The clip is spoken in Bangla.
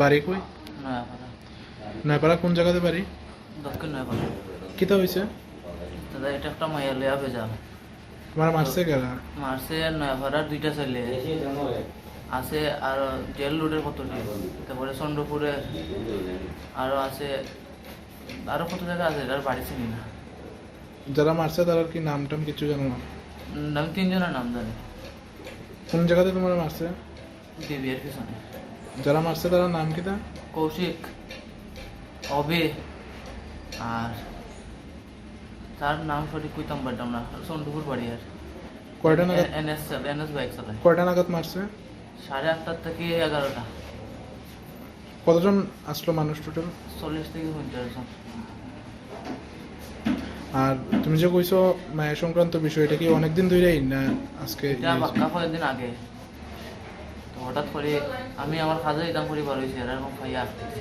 বাড়ি কই? নয়াপাড়া। নয়পাড়া কোন জায়গাতে বাড়ি? দক্ষিণ নয়াপাড়া। কিতা হয়েছে দাদা এটা একটা মাইয়া লয়া ভেজাল তোমার মারছে কেরা মারছে নয়াপাড়ার দুইটা ছেলে। আছে আর জেল রোডের কতটি? তারপরে চন্দ্রপুরে আরও আছে। আরও কত জায়গা আছে এটার বাড়ি চিনি না। যারা মারছে তারা কি নাম টাম কিছু জানো না? আমি তিনজনের নাম জানি। কোন জায়গাতে তোমার মারছে? পিছনে। যারা মারছে তারা নাম কিতা কৌশিক অবে আর তার নাম সঠিক কইতাম পারতাম না। চন্দ্রপুর বাড়ি আর। কয়টা নাগাদ? এনএস এনএস বাইক চালায় কয়টা নাগাদ মারছে? সাড়ে আটটার থেকে এগারোটা। কতজন আসলো মানুষ টোটাল চল্লিশ থেকে পঞ্চাশ জন। আর তুমি যে কইছো মায়ের সংক্রান্ত বিষয় এটা কি অনেকদিন ধরেই না আজকে এটা কয়েকদিন আগে। তো হঠাৎ করে আমি আমার কাজে ইদাম করে বার হয়েছি এরকম খাইয়া আসতেছি।